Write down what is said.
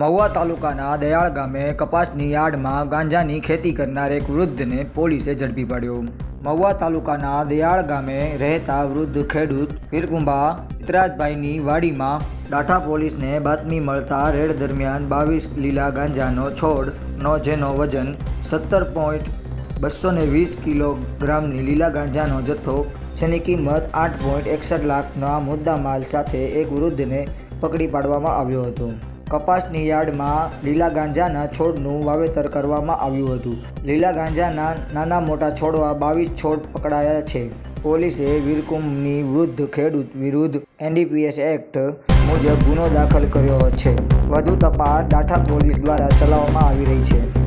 મહુવા તાલુકાના દયાળ ગામે કપાસની યાર્ડમાં ગાંજાની ખેતી કરનાર એક વૃદ્ધને પોલીસે ઝડપી પાડ્યો. મહુવા તાલુકાના દયાળ ગામે રહેતા વૃદ્ધ ખેડૂત પીરકુંભા ચિત્રાજભાઈની વાડીમાં ડાઠા પોલીસને બાતમી મળતા રેડ દરમિયાન બાવીસ લીલા ગાંજાનો છોડનો જેનો વજન સત્તર પોઈન્ટ બસો ને વીસ કિલોગ્રામની લીલા ગાંજાનો જથ્થો, જેની કિંમત આઠ પોઈન્ટ એકસઠ લાખના મુદ્દામાલ સાથે એક વૃદ્ધને પકડી પાડવામાં આવ્યો હતો. કપાસની યાર્ડમાં લીલા ગાંજાના છોડનું વાવેતર કરવામાં આવ્યું હતું. લીલા ગાંજાના નાના મોટા છોડવા બાવીસ છોડ પકડાયા છે. પોલીસે વીરકુંભની વૃદ્ધ ખેડૂત વિરુદ્ધ એનડીપીએસ એક્ટ મુજબ ગુનો દાખલ કર્યો છે. વધુ તપાસ ડાઠા પોલીસ દ્વારા ચલાવવામાં આવી રહી છે.